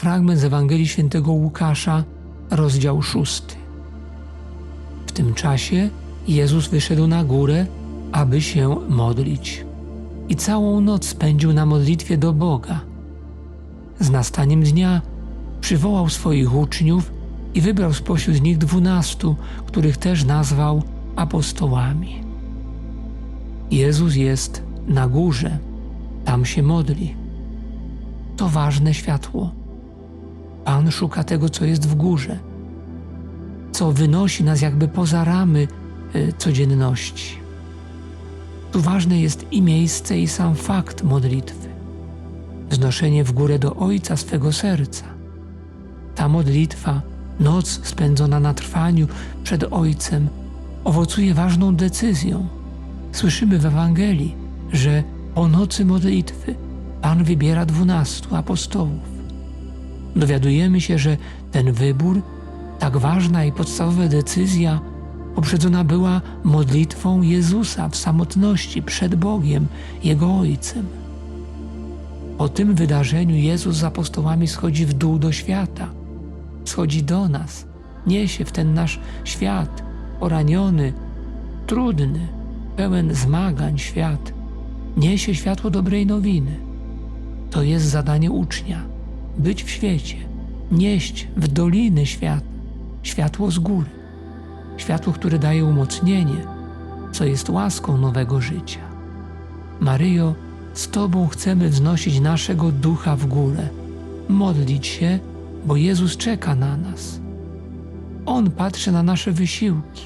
fragment z Ewangelii Świętego Łukasza, rozdział 6. W tym czasie Jezus wyszedł na górę, aby się modlić. I całą noc spędził na modlitwie do Boga. Z nastaniem dnia przywołał swoich uczniów i wybrał spośród nich dwunastu, których też nazwał apostołami. Jezus jest na górze, tam się modli. To ważne światło. Pan szuka tego, co jest w górze, co wynosi nas jakby poza ramy y, codzienności. Tu ważne jest i miejsce, i sam fakt modlitwy. Wznoszenie w górę do Ojca swego serca. Ta modlitwa, noc spędzona na trwaniu przed Ojcem, owocuje ważną decyzją. Słyszymy w Ewangelii, że po nocy modlitwy Pan wybiera dwunastu apostołów. Dowiadujemy się, że ten wybór, tak ważna i podstawowa decyzja, poprzedzona była modlitwą Jezusa w samotności przed Bogiem, Jego Ojcem. Po tym wydarzeniu Jezus z apostołami schodzi w dół do świata, schodzi do nas, niesie w ten nasz świat poraniony, trudny, pełen zmagań świat, niesie światło dobrej nowiny. To jest zadanie ucznia być w świecie, nieść w doliny świat, światło z góry, światło, które daje umocnienie, co jest łaską nowego życia. Maryjo, z Tobą chcemy wznosić naszego ducha w górę, modlić się, bo Jezus czeka na nas. On patrzy na nasze wysiłki.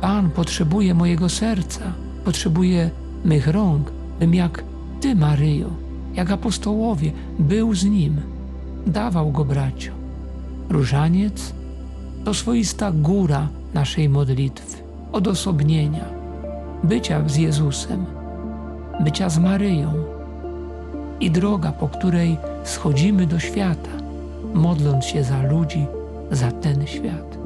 Pan potrzebuje mojego serca, potrzebuje mych rąk, bym jak Ty, Maryjo, jak apostołowie, był z Nim, dawał go braciom. Różaniec to swoista góra naszej modlitwy, odosobnienia, bycia z Jezusem, bycia z Maryją i droga, po której schodzimy do świata, modląc się za ludzi, za ten świat.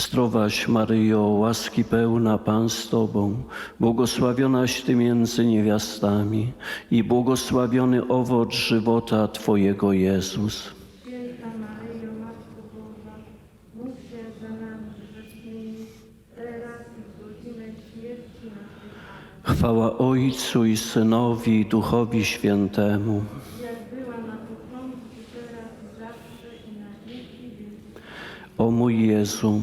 Zdrowaś Maryjo, łaski pełna Pan z Tobą, błogosławionaś Ty między niewiastami i błogosławiony owoc żywota Twojego Jezus. Święta Maryjo, Matko Boża, módl się za nami grzesznymi, teraz i w godzinę śmierci naszej. Amen. Chwała Ojcu i Synowi i Duchowi Świętemu. Jak była na początku, teraz i zawsze i na wieki wieków. O mój Jezu,